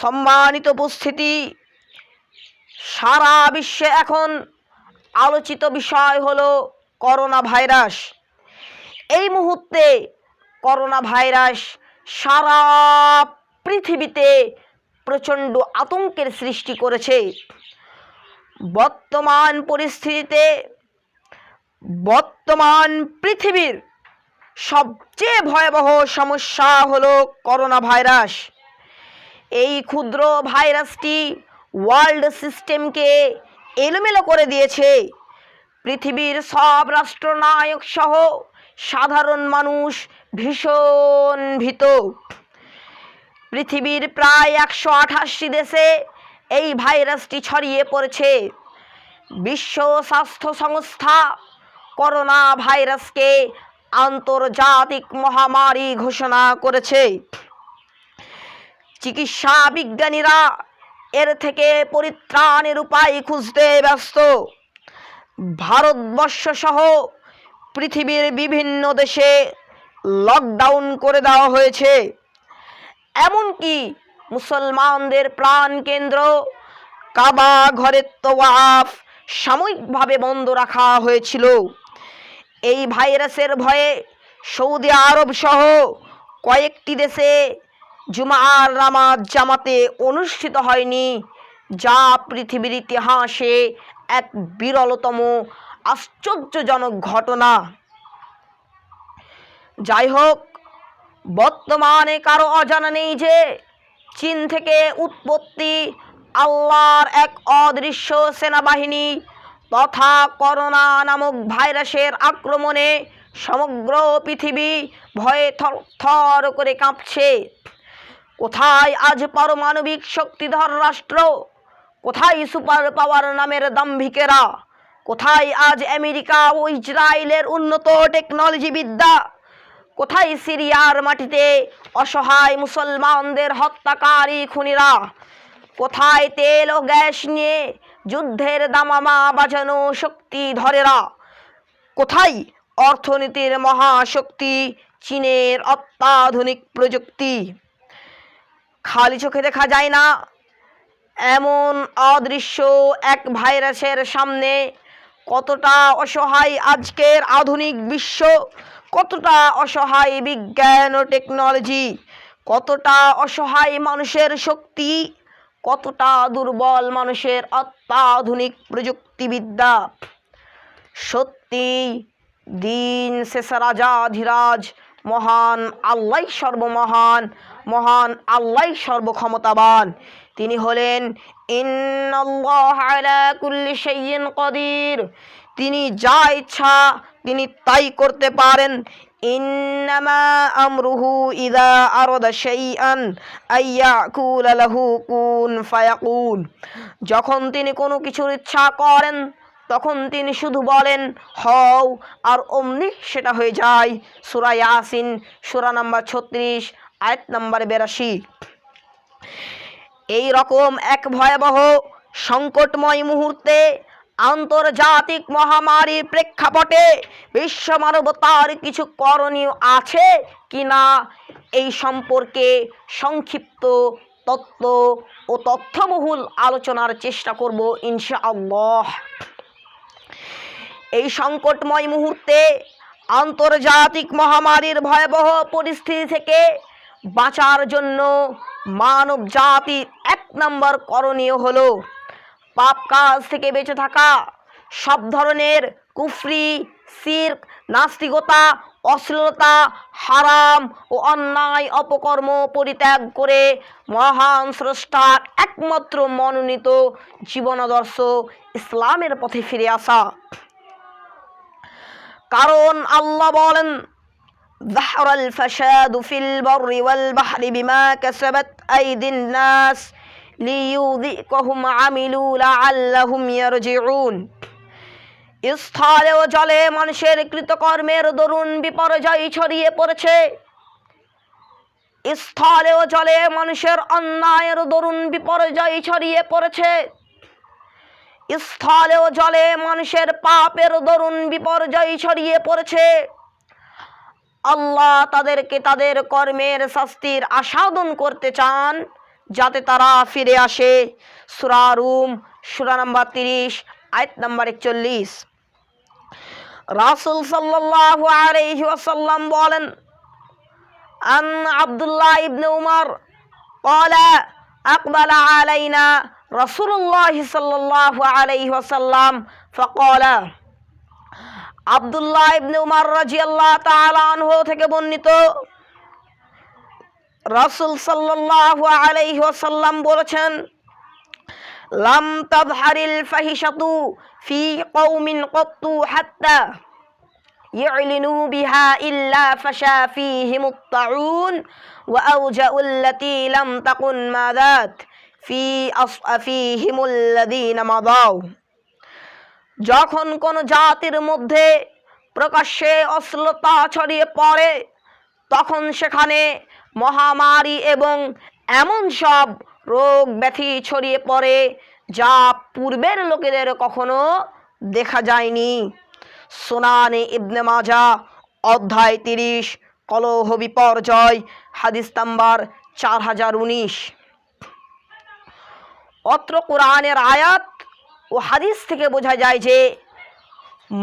সম্মানিত উপস্থিতি। সারা বিশ্বে এখন আলোচিত বিষয় হলো করোনা ভাইরাস এই মুহূর্তে করোনা ভাইরাস সারা পৃথিবীতে প্রচণ্ড আতঙ্কের সৃষ্টি করেছে। বর্তমান পরিস্থিতিতে বর্তমান পৃথিবীর সবচেয়ে ভয়াবহ সমস্যা হলো করোনা ভাইরাস এই ক্ষুদ্র ভাইরাসটি ওয়ার্ল্ড সিস্টেমকে এলোমেলো করে দিয়েছে। পৃথিবীর সব রাষ্ট্রনায়ক সহ সাধারণ মানুষ ভীষণ ভীত। পৃথিবীর প্রায় একশো আঠাশটি দেশে এই ভাইরাসটি ছড়িয়ে পড়েছে। বিশ্ব স্বাস্থ্য সংস্থা করোনা ভাইরাসকে আন্তর্জাতিক মহামারী ঘোষণা করেছে। চিকিৎসা বিজ্ঞানীরা এর থেকে পরিত্রাণের উপায় খুঁজতে ব্যস্ত। ভারতবর্ষ সহ পৃথিবীর বিভিন্ন দেশে লকডাউন করে দেওয়া হয়েছে। এমনকি মুসলমানদের প্রাণ কেন্দ্র কাবা ঘরের তোয়াফ সাময়িকভাবে বন্ধ রাখা হয়েছিল। এই ভাইরাসের ভয়ে সৌদি আরব সহ কয়েকটি দেশে জুমার নামাজ জামাতে অনুষ্ঠিত হয়নি, যা পৃথিবীর ইতিহাসে এক বিরলতম আশ্চর্যজনক ঘটনা। যাই হোক, বর্তমানে কারও অজানা নেই যে চীন থেকে উৎপত্তি আল্লাহর এক অদৃশ্য সেনাবাহিনী তথা করোনা নামক ভাইরাসের আক্রমণে সমগ্র পৃথিবী ভয়ে থর করে কাঁপছে। কোথায় আজ পারমাণবিক শক্তিধর রাষ্ট্র? কোথায় সুপার পাওয়ার নামের দাম্ভিকেরা? কোথায় আজ আমেরিকা ও ইসরায়েলের উন্নত টেকনোলজি বিদ্যা? কোথায় সিরিয়ার মাটিতে অসহায় মুসলমানদের হত্যাকারী খুনিরা? কোথায় তেল ও গ্যাস নিয়ে যুদ্ধের দামামা বাজানো শক্তি ধরেরা কোথায় অর্থনীতির মহাশক্তি চীনের অত্যাধুনিক প্রযুক্তি? খালি চোখে দেখা যায় না। এমন অদৃশ্য এক ভাইরাসের সামনে কতটা অসহায় আজকের আধুনিক বিশ্ব, কতটা অসহায় বিজ্ঞান ও টেকনোলজি, কতটা অসহায় মানুষের শক্তি, কতটা দুর্বল মানুষের অত্যাধুনিক প্রযুক্তিবিদ্যা। সত্যি, দিন শেষে রাজা, ধীরাজ, মহান, আল্লাহ সর্বমহান মহান আল্লাহ সর্বক্ষমতাবান। তিনি হলেন কদির। তিনি যা ইচ্ছা তিনি তাই করতে পারেন। আমরুহু ইদা আরদা কুন যখন তিনি কোনো কিছুর ইচ্ছা করেন, তখন তিনি শুধু বলেন, হও, আর অমনি সেটা হয়ে যায়। সুরা ইয়াসিন, সুরা নাম্বার ছত্রিশ আয়াত নাম্বার বেরাশি। এই রকম এক ভয়াবহ সংকটময় মুহূর্তে আন্তর্জাতিক মহামারীর প্রেক্ষাপটে বিশ্ব মানবতার কিছু করণীয় আছে কি না, এই সম্পর্কে সংক্ষিপ্ত তত্ত্ব ও তথ্যবহুল আলোচনার চেষ্টা করব ইনশাআল্লাহ। এই সংকটময় মুহূর্তে আন্তর্জাতিক মহামারীর ভয়াবহ পরিস্থিতি থেকে বাঁচার জন্য মানব জাতির এক নম্বর করণীয় হলো পাপ কাজ থেকে বেঁচে থাকা। সব ধরনের কুফরি, সির্ক, নাস্তিকতা, অশ্লীলতা, হারাম ও অন্যায় অপকর্ম পরিত্যাগ করে মহান স্রষ্টার একমাত্র মনোনীত জীবনাদর্শ ইসলামের পথে ফিরে আসা। কারণ আল্লাহ বলেন ظهر الفساد في البر والبحر بما كسبت أيدي الناس ليذيقهم عملوا لعلهم يرجعون স্থলে ও জলে মানুষের কৃতকর্মের দরুন বিপর্যয় ছড়িয়ে পড়েছে স্থলে ও জলে মানুষের অন্যায়ের দরুন বিপর্যয় ছড়িয়ে পড়েছে স্থলে ও জলে মানুষের পাপের দরুন বিপর্যয় ছড়িয়ে পড়েছে আল্লাহ তাদেরকে তাদের কর্মের শাস্তির আস্বাদন করতে চান যাতে তারা ফিরে আসে। সুরারুম সুরা নাম্বার তিরিশ, আয়ত নাম্বার একচল্লিশ। রাসুল সাল্লাহ আলহি ওয়াসাল্লাম বলেন, আন আবদুল্লাহ ইবনে উমর কলা আকবালা আলাইনা রসুল্লাহ সাল্লাহ আলহি ওয়াসাল্লাম ফকলা আব্দুল্লাহ ইবনে উমর রাজিয়াল্লাহ তাআলা আনহু থেকে বর্ণিত রাসূল সাল্লাল্লাহু আলাইহি ওয়াসাল্লাম বলেছেন লাম তাযহারিল ফাহিশাতু ফি কওমিন ক্বাত্তু হাত্তা يعلنوا بها إلا فشا فيهم الطاعون وأوجأوا التي لم تكن ماذات في أصفهم الذين مضوا যখন কোন জাতির মধ্যে প্রকাশ্যে অশ্লীলতা ছড়িয়ে পড়ে, তখন সেখানে মহামারী এবং এমন সব রোগ ব্যাধি ছড়িয়ে পড়ে যা পূর্বের লোকেদের কখনো দেখা যায়নি। সোনানে ইবনে মাজা, অধ্যায় তিরিশ, কলহ বিপর্যয়, হাদিস নাম্বার চার হাজার উনিশ। অত্র কোরআনের আয়াত ও হাদিস থেকে বোঝা যায় যে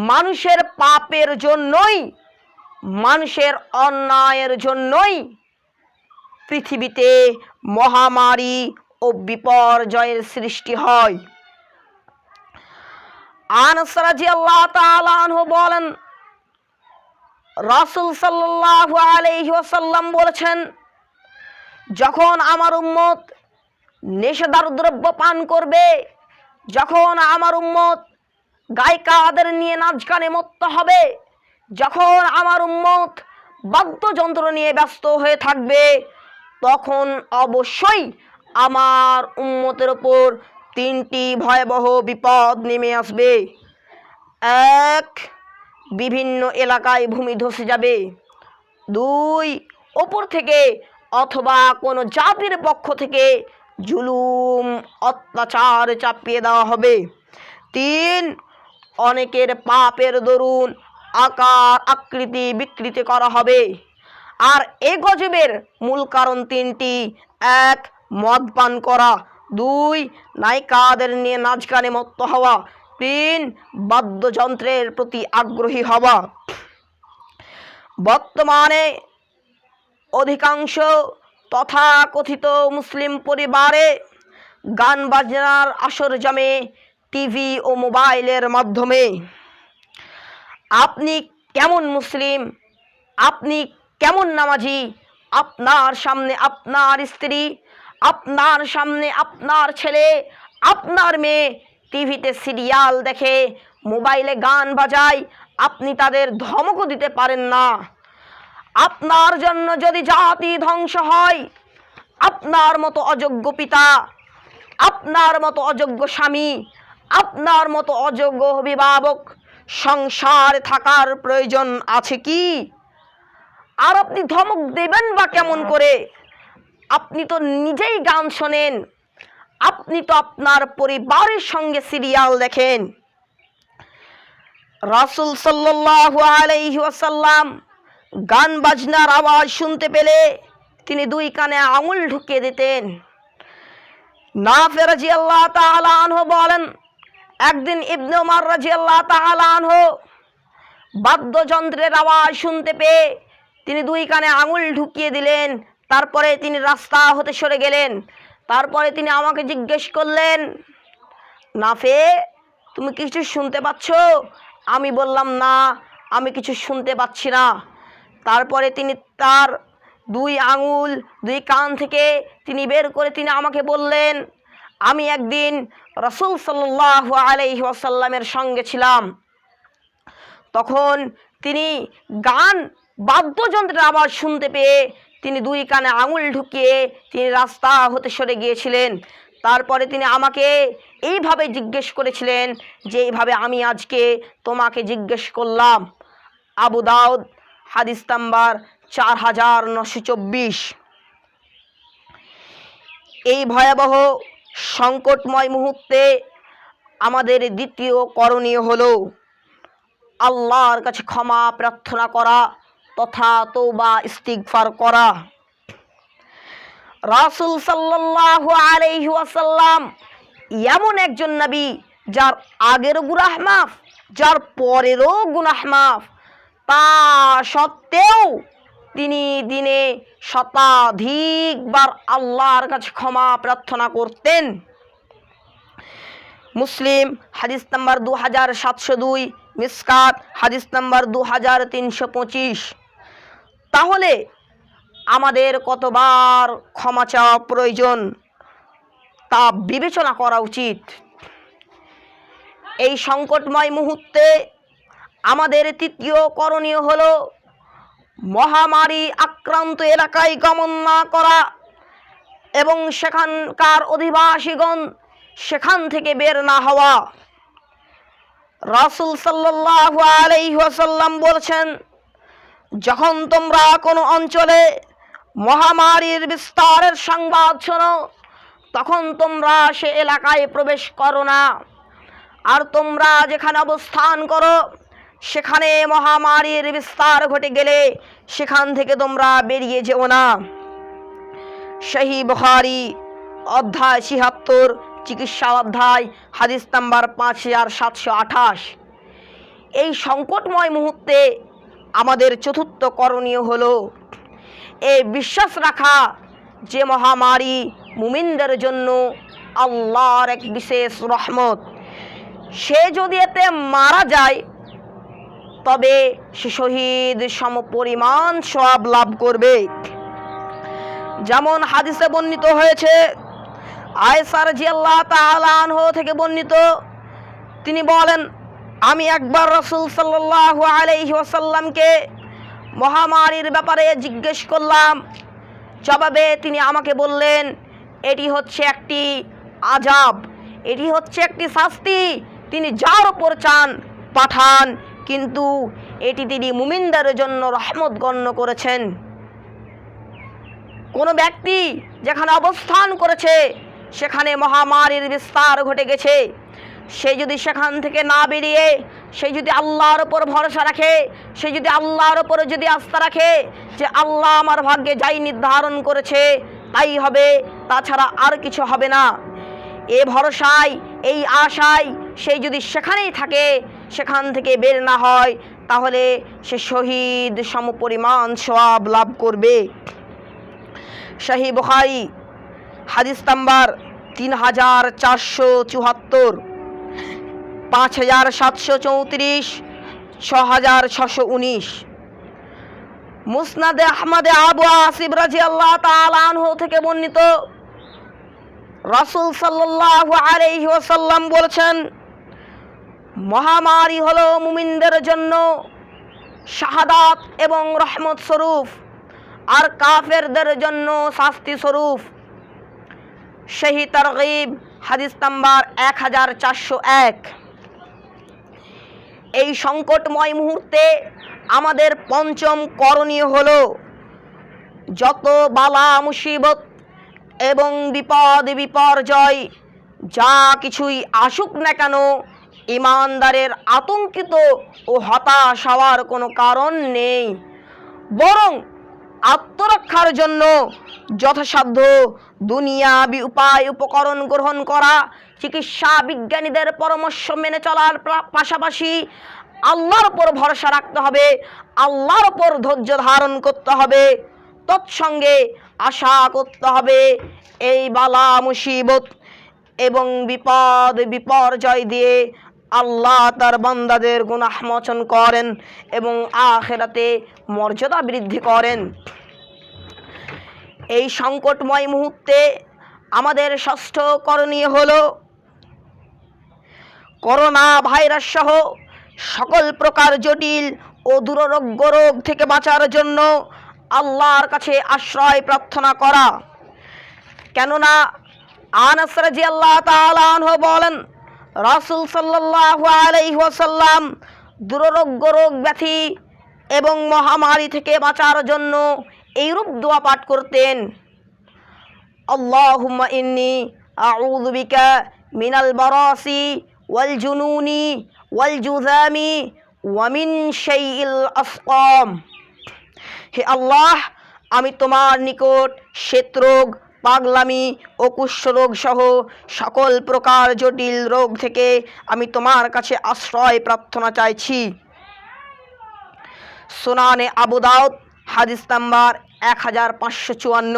মানুষের পাপের জন্যই, মানুষের অন্যায়ের জন্যই পৃথিবীতে মহামারী ও বিপর্যয়ের সৃষ্টি হয়। বলেন, রাসূল সাল্লাল্লাহু আলাইহি ওয়াসাল্লাম বলেছেন, যখন আমার উম্মত নেশাদার দ্রব্য পান করবে যখন আমার উম্মত গায়িকাদের নিয়ে নাচ গানে মত্ত হবে, যখন আমার উম্মত বাদ্যযন্ত্র নিয়ে ব্যস্ত হয়ে থাকবে, তখন অবশ্যই আমার উম্মতের ওপর তিনটি ভয়াবহ বিপদ নেমে আসবে। এক, বিভিন্ন এলাকায় ভূমি ধসে যাবে। দুই, ওপর থেকে অথবা কোনো জাতির পক্ষ থেকে জুলুম, অত্যাচার চাপিয়ে দেওয়া হবে। তিন, অনেকের পাপের দরুন আকার, আকৃতি বিকৃতি করা হবে। আর এ গজবের মূল কারণ তিনটি। এক, মদ পান করা। দুই, নায়িকাদের নিয়ে নাচ গানে মত্ত হওয়া। তিন, বাদ্যযন্ত্রের প্রতি আগ্রহী হওয়া। বর্তমানে অধিকাংশ তথাকথিত মুসলিম পরিবারে গান বাজনার আসর জমে টিভি ও মোবাইলের মাধ্যমে। আপনি কেমন মুসলিম? আপনি কেমন নামাজি? আপনার সামনে আপনার স্ত্রী, আপনার সামনে আপনার ছেলে, আপনার মেয়ে টিভিতে সিরিয়াল দেখে মোবাইলে গান বাজায়, আপনি তাদের ধমকও দিতে পারেন না। আপনার জন্য যদি জাতি ধ্বংস হয়, আপনার মতো অযোগ্য পিতা, আপনার মতো অযোগ্য স্বামী, আপনার মতো অযোগ্য অভিভাবক সংসারে থাকার প্রয়োজন আছে কি? আর আপনি ধমক দেবেন বা কেমন করে? আপনি তো নিজেই গান শোনেন, আপনি তো আপনার পরিবারের সঙ্গে সিরিয়াল দেখেন। রাসুল সাল্লাল্লাহু আলাইহি ওয়াসাল্লাম গান বাজনার আওয়াজ শুনতে পেলে তিনি দুই কানে আঙুল ঢুকিয়ে দিতেন। না ফেরাজি আল্লাহ তাআলা আনহু বলেন, একদিন ইবনে ওমর রাজি আল্লাহ তাআলা আনহু বাদ্যযন্ত্রের আওয়াজ শুনতে পেয়ে তিনি দুই কানে আঙুল ঢুকিয়ে দিলেন, তারপরে তিনি রাস্তা হতে সরে গেলেন। তারপরে তিনি আমাকে জিজ্ঞেস করলেন, নাফে, তুমি কিছু শুনতে পাচ্ছ? আমি বললাম, না, আমি কিছু শুনতে পাচ্ছি না। তারপরে তিনি তার দুই আঙুল, দুই কান থেকে তিনি বের করে তিনি আমাকে বললেন, আমি একদিন রসুল সাল্লাহ আলাইহি ওয়াসাল্লামের সঙ্গে ছিলাম। তখন তিনি গান বাদ্যযন্ত্রের আওয়াজ শুনতে পেয়ে তিনি দুই কানে আঙুল ঢুকিয়ে তিনি রাস্তা হতে সরে গিয়েছিলেন। তারপরে তিনি আমাকে এইভাবে জিজ্ঞেস করেছিলেন যে, এইভাবে আমি আজকে তোমাকে জিজ্ঞেস করলাম। আবু দাউদ হাদিস নাম্বার চার হাজার নশো চব্বিশ। এই ভয়াবহ সংকটময় মুহূর্তে আমাদের দ্বিতীয় করণীয় হলো আল্লাহর কাছে ক্ষমা প্রার্থনা করা তথা তৌবা ইস্তিগফার করা। রাসুল সাল্লাল্লাহু আলাইহি ওয়াসাল্লাম এমন একজন নবী যার আগেরও গুনাহ মাফ, যার পরেরও গুনাহ মাফ তা সত্ত্বেও তিনি দিনে শতাধিকবার আল্লাহর কাছে ক্ষমা প্রার্থনা করতেন। মুসলিম হাদিস নাম্বার দু হাজার সাতশো দুই, মিসকাত হাদিস নাম্বার দু হাজার তিনশো পঁচিশ। তাহলে আমাদের কতবার ক্ষমা চাওয়া প্রয়োজন তা বিবেচনা করা উচিত। এই সংকটময় মুহূর্তে আমাদের তৃতীয় করণীয় হল মহামারী আক্রান্ত এলাকায় গমন না করা এবং সেখানকার অধিবাসীগণ সেখান থেকে বের না হওয়া। রাসুল সাল্লাল্লাহু আলাইহি ওয়াসাল্লাম বলছেন, যখন তোমরা কোনো অঞ্চলে মহামারীর বিস্তারের সংবাদ শোনো, তখন তোমরা সে এলাকায় প্রবেশ করো না। আর তোমরা যেখানে অবস্থান করো সেখানে মহামারীর বিস্তার ঘটে গেলে সেখান থেকে তোমরা বেরিয়ে যেও না। শাহী বুখারি, অধ্যায় ছিহাত্তর চিকিৎসা অধ্যায়, হাদিস নাম্বার পাঁচ হাজার সাতশো আঠাশ। এই সংকটময় মুহূর্তে আমাদের চতুর্থ করণীয় হল এই বিশ্বাস রাখা যে মহামারী মুমিনদের জন্য আল্লাহর এক বিশেষ রহমত। সে যদি এতে মারা যায় তবে সে শহীদ সমপরিমাণ সব লাভ করবে। যেমন হাদিসে বর্ণিত হয়েছে আয়সার জি আল্লাহ তালানহ থেকে বর্ণিত, তিনি বলেন, আমি একবার রসুল সাল্লাহ আলাইহি ওয়াসাল্লামকে মহামারীর ব্যাপারে জিজ্ঞেস করলাম। জবাবে তিনি আমাকে বললেন, এটি হচ্ছে একটি আজাব এটি হচ্ছে একটি শাস্তি। তিনি যার ওপর চান পাঠান কিন্তু এটি তিনি মুমিনদের জন্য রহমত গণ্য করেছেন। কোনো ব্যক্তি যেখানে অবস্থান করেছে, সেখানে মহামারীর বিস্তার ঘটে গেছে। সে যদি সেখান থেকে না বেরিয়ে, সে যদি আল্লাহর ওপর ভরসা রাখে, সে যদি আল্লাহর ওপর যদি আস্থা রাখে যে আল্লাহ আমার ভাগ্যে যাই নির্ধারণ করেছে, তাই হবে, তাছাড়া আর কিছু হবে না। এ ভরসায়, এই আশায় সে যদি সেখানেই থাকে সেখান থেকে বের না হয়, তাহলে সে শহীদ সমপরিমাণ সওয়াব লাভ করবে। শাহী বুখারি, হাদিস নাম্বার তিন হাজার চারশো চুয়াত্তর, পাঁচ হাজার সাতশো চৌত্রিশ ছ হাজার ছশো উনিশ। মুসনাদে আহমদে আবু আসিব রাজি আল্লাহ তালানহ থেকে বর্ণিত রাসুল সাল্লাহ আলাইহি ওয়াসাল্লাম বলেছেন মহামারী হলো মুমিনদের জন্য শাহাদাত এবং রহমত স্বরূপ, আর কাফেরদের জন্য শাস্তি স্বরূপ। সেই তরগিব, হাদিস নাম্বার এক হাজার চারশো এক। এই সংকটময় মুহূর্তে আমাদের পঞ্চম করণীয় হলো যত বালা, মুসিবত এবং বিপদ, বিপর্যয়, যা কিছুই আসুক না কেন ইমানদারের আতঙ্কিত ও হতাশ হওয়ার কোনো কারণ নেই। বরং আত্মরক্ষার জন্য যথাসাধ্য দুনিয়াবি উপায় উপকরণ গ্রহণ করা, চিকিৎসা বিজ্ঞানীদের পরামর্শ মেনে চলার পাশাপাশি আল্লাহর ওপর ভরসা রাখতে হবে, আল্লাহর ওপর ধৈর্য ধারণ করতে হবে, তৎসঙ্গে আশা করতে হবে, এই বালা মুসিবত এবং বিপদ বিপর্যয় দিয়ে আল্লাহ তার বান্দাদের গুনাহমোচন করেন এবং আখেরাতে মর্যাদা বৃদ্ধি করেন। এই সংকটময় মুহূর্তে আমাদের ষষ্ঠ করণীয় হল করোনা ভাইরাস সহ সকল প্রকার জটিল ও দুরারোগ্য রোগ থেকে বাঁচার জন্য আল্লাহর কাছে আশ্রয় প্রার্থনা করা। কেননা আনাস রাদিয়াল্লাহু আল্লাহ তালাহ বলেন রাসুল সাল্লাহ আলাইহাসাল্লাম দুরারোগ্য রোগ ব্যাধি এবং মহামারী থেকে বাঁচার জন্য এইরূপ দোয়া পাঠ করতেন। আল্লাহ ইন্নি আউযু বিকা মিনাল বারাসি ওয়াল জুনুনি ওয়াল জুজামি ওয়া মিন শাইইল হে আল্লাহ, আমি তোমার নিকট শ্বেতরোগ পাগলামি ও কুষ্ঠরোগ সহ সকল প্রকার জটিল রোগ থেকে আমি তোমার কাছে আশ্রয় প্রার্থনা চাইছি। সোনানে আবু দাউদ, হাদিস নাম্বার এক হাজার পাঁচশো চুয়ান্ন।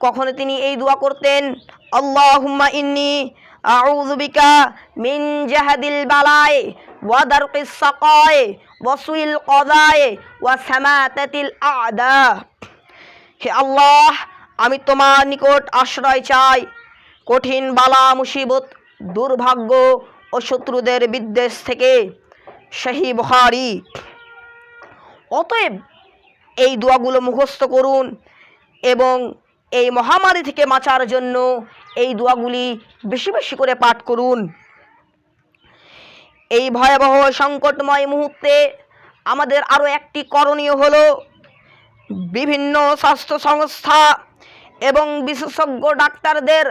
কখনো তিনি এই দোয়া করতেন, আল্লাহুম্মা ইন্নি আউযু বিকা মিন জাহাদিল বালায় ওয়া দারকিস সাকায় ওয়া সুইল কদায় ওয়া সামাতাতিল আদা। হে আল্লাহ আমি তোমার নিকট আশ্রয় চাই। কঠিন বালা মুসিবত, দুর্ভাগ্য ও শত্রুদের বিদ্বেষ থেকে। শাহী বুখারী। অতএব এই দোয়াগুলো মুখস্থ করুন এবং এই মহামারী থেকে বাঁচার জন্য এই দোয়াগুলি বেশি বেশি করে পাঠ করুন। এই ভয়াবহ সংকটময় মুহূর্তে আমাদের আরও একটি করণীয় হলো বিভিন্ন স্বাস্থ্য সংস্থা এবং বিশেষজ্ঞ ডাক্তারদের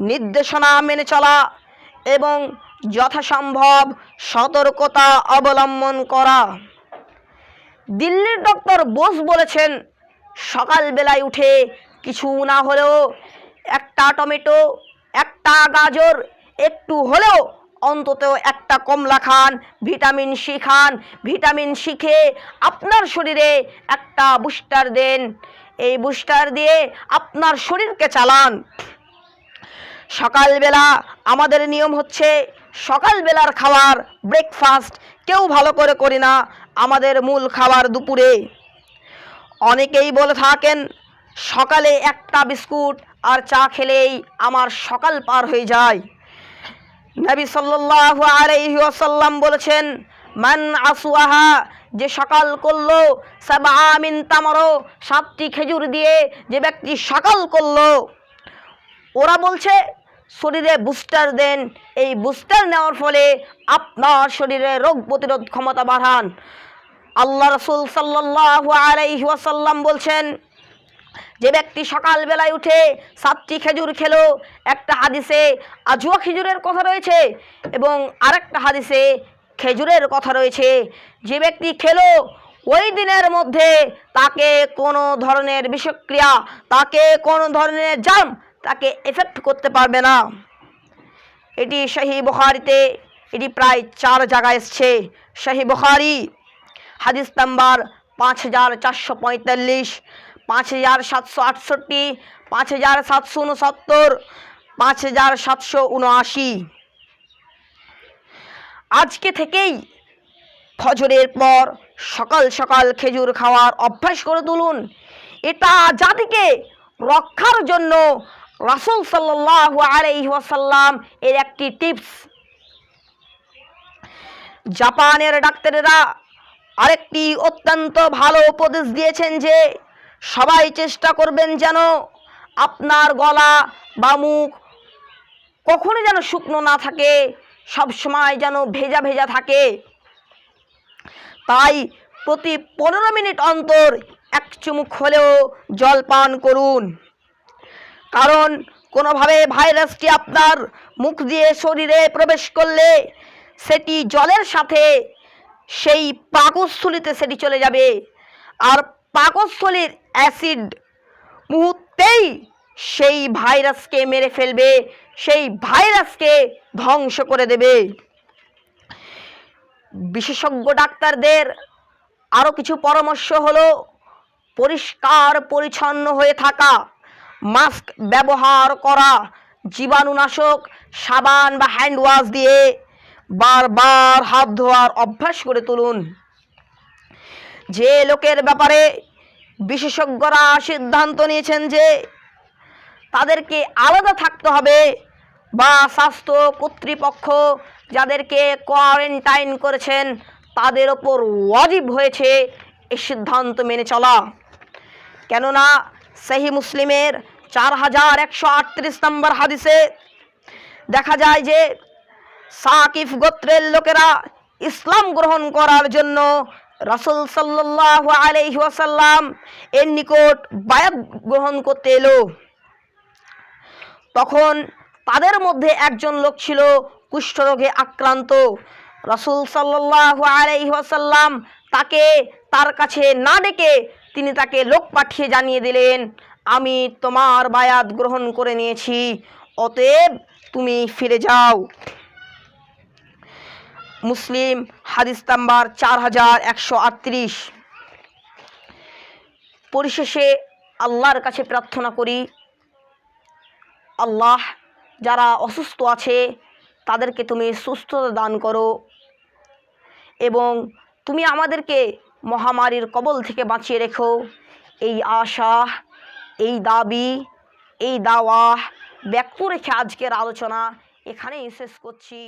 নির্দেশনা মেনে চলা এবং যথাসম্ভব সতর্কতা অবলম্বন করা। দিল্লির ডক্টর বোস বলেছেন, সকালবেলায় উঠে কিছু না হলেও একটা টমেটো, একটা গাজর, একটু হলেও অন্তত একটা কমলা খান, ভিটামিন সি খান, ভিটামিন সি খেয়ে আপনার শরীরে একটা বুস্টার দেন। এই বুস্টার দিয়ে আপনার শরীরকে চালান। সকালবেলা আমাদের নিয়ম হচ্ছে সকালবেলার খাবার ব্রেকফাস্ট কেউ ভালো করে করি না, আমাদের মূল খাবার দুপুরে। অনেকেই বলে থাকেন, সকালে একটা বিস্কুট আর চা খেলেই আমার সকাল পার হয়ে যায়। নবী সাল্লাল্লাহু আলাইহি ওয়াসাল্লাম বলেছেন, মান আসুয়াহা যে সকাল করল সাবআমিন তামারো, সাতটি খেজুর দিয়ে যে ব্যক্তি সকাল করল, ওরা বলছে, শরীরে বুস্টার দেন। এই বুস্টার নেওয়ার ফলে আপনার শরীরে রোগ প্রতিরোধ ক্ষমতা বাড়ান। আল্লাহ রসুল সাল্লাহ আলাইহি ওয়াসাল্লাম বলছেন, যে ব্যক্তি সকালবেলায় উঠে সাতটি খেজুর খেলো, একটা হাদিসে আজুয়া খেজুরের কথা রয়েছে এবং আরেকটা হাদিসে খেজুরের কথা রয়েছে। যে ব্যক্তি খেলো, ওই দিনের মধ্যে তাকে কোনো ধরনের বিষক্রিয়া, তাকে কোনো ধরনের জাম তাকে এফেক্ট করতে পারবে না। এটি শাহী বুখারিতে, এটি প্রায় চার জায়গায় এসছে। শাহি বুখারি, হাদিস নাম্বার পাঁচ হাজার চারশো পঁয়তাল্লিশ, পাঁচ হাজার সাতশো আটষট্টি, পাঁচ হাজার সাতশো উনসত্তর, পাঁচ হাজার সাতশো উনআশি। আজকে থেকেই ফজরের পর সকাল সকাল খেজুর খাওয়ার অভ্যাস করে তুলুন। এটা জাতিকে রক্ষার জন্য রাসুল সাল্লাহ আলাইহি ওয়াসাল্লাম এর একটি টিপস। জাপানের ডাক্তারেরা আরেকটি অত্যন্ত ভালো উপদেশ দিয়েছেন যে, সবাই চেষ্টা করবেন যেন আপনার গলা বা মুখ কখনো যেন শুকনো না থাকে। সব সময় যেন ভেজা ভেজা থাকে। তাই প্রতি পনেরো মিনিট অন্তর এক চুমুক হলেও জল পান করুন। কারণ কোনোভাবে ভাইরাসটি আপনার মুখ দিয়ে শরীরে প্রবেশ করলে সেটি জলের সাথে সেই পাকস্থলিতে সেটি চলে যাবে। আর পাকস্থলীর অ্যাসিড মুহূর্তেই সেই ভাইরাসকে মেরে ফেলবে। সেই ভাইরাসকে ধ্বংস করে দেবে। বিশেষজ্ঞ ডাক্তারদের আরও কিছু পরামর্শ হলো, পরিষ্কার, পরিচ্ছন্ন হয়ে থাকা, মাস্ক ব্যবহার করা, জীবাণুনাশক, সাবান বা হ্যান্ড ওয়াশ দিয়ে বারবার হাত ধোয়ার অভ্যাস করে তুলুন। যে লোকের ব্যাপারে বিশেষজ্ঞরা সিদ্ধান্ত নিয়েছেন যে তাদেরকে আলাদা থাকতে হবে বা স্বাস্থ্য কর্তৃপক্ষ যাদেরকে কোয়ারেন্টাইন করেছেন, তাদের ওপর ওয়াজিব হয়েছে এই সিদ্ধান্ত মেনে চলা। কেননা সেহি মুসলিমের চার হাজার একশো আটত্রিশ নম্বর হাদিসে দেখা যায় যে, সাকিফ গোত্রের লোকেরা ইসলাম গ্রহণ করার জন্য রাসুল সাল্লাহ আলাইহি ওয়াসাল্লাম এর নিকট বায়াত গ্রহণ করতে এলো। তখন তাদের মধ্যে একজন লোক ছিল কুষ্ঠরোগে আক্রান্ত। রাসুল সাল্লাহ আলাইহি তাকে তার কাছে না ডেকে তিনি তাকে লোক পাঠিয়ে জানিয়ে দিলেন, আমি তোমার বায়াত গ্রহণ করে নিয়েছি, অতএব তুমি ফিরে যাও। মুসলিম হাদিস নাম্বার চার হাজার একশো আটত্রিশ। পরিশেষে আল্লাহর কাছে প্রার্থনা করি, আল্লাহ যারা অসুস্থ আছে, তাদেরকে তুমি সুস্থতা দান করো এবং তুমি আমাদেরকে মহামারীর কবল থেকে বাঁচিয়ে রেখো। এই আশা, এই দাবি, এই দাওয়া ব্যক্ত রেখে আজকের আলোচনা এখানেই শেষ করছি।